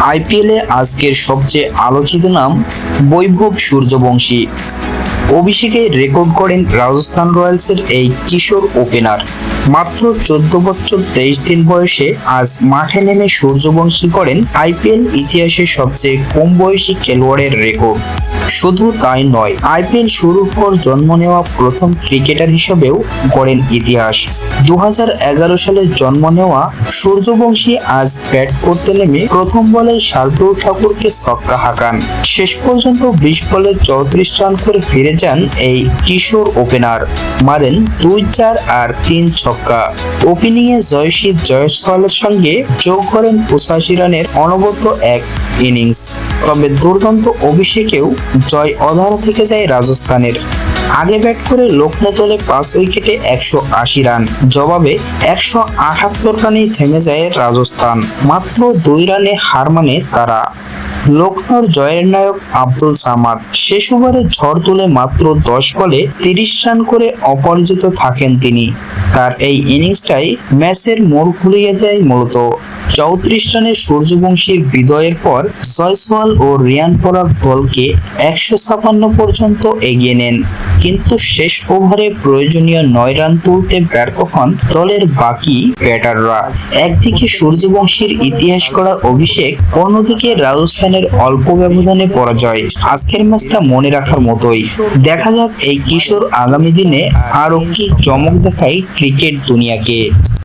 আইপিএলে আজকের সবচেয়ে আলোচিত নাম বৈভব সূর্যবংশী। অভিষেকে রেকর্ড করেন রাজস্থান রয়্যালসের এই কিশোর ওপেনার। মাত্র চোদ্দ বছর, তেইশ দিন বয়সে আজ মাঠে নেমে সূর্যবংশী করেন আইপিএল ইতিহাসের সবচেয়ে কম বয়সী খেলোয়াড়ের রেকর্ড। শুধু তাই নয়, আইপিএল শুরুর পর জন্ম নেওয়া প্রথম ক্রিকেটার হিসেবেও গড়েন ইতিহাস। দু সালে জন্ম নেওয়া সূর্যবংশী আজ ব্যাট করতে নেমে প্রথম বলে শার্দুল ঠাকুরকে ছক্কা হাঁকান। শেষ পর্যন্ত বিশ বলে চৌত্রিশ রান করে ফিরে যান এই কিশোর ওপেনার। মারেন দুই চার আর তিন ছক্কা। ওপেনিংয়ে জয়শ্রী জয়সওয়ালের সঙ্গে যোগ করেন পঁচাশি রানের অনবদ্য এক ইনিংস। তবে দুর্দান্ত অভিষেকেও জয় অধারা থেকে যায় রাজস্থানের। আগে ব্যাট করে লক্ষ্ণৌ দলে পাঁচ উইকেটে একশো আশি রান, জবাবে একশো আটাত্তর রানেই থেমে যায় রাজস্থান। মাত্র দুই রানে হার মানে তারা। লক্ষ্ণৌর জয়ের নায়ক আব্দুল সামাদ শেষ ওভারে ঝড় তুলে মাত্র দশ বলে তিরিশ রান করে অপরাজিত থাকেন তিনি। তার এই ইনিংসটাই ম্যাচের মোড় ঘুরিয়ে দেয় মূলত। চৌত্রিশ রানের সূর্যবংশীর বিদয়ের পর জয়সওয়াল ও রিয়ান পরাগ দলকে একশো ছাপান্ন পর্যন্ত এগিয়ে নেন। কিন্তু শেষ ওভারে প্রয়োজনীয় নয় রান তুলতে ব্যর্থ হন দলের বাকি ব্যাটাররা। একদিকে সূর্যবংশীর ইতিহাস করা অভিষেক, অন্যদিকে রাজস্থানের অল্প ব্যবধানে পরাজয় আজকের ম্যাচটা মনে রাখার মতোই। দেখা যাক এই কিশোর আগামী দিনে আরও কি চমক দেখায় ক্রিকেট দুনিয়াকে।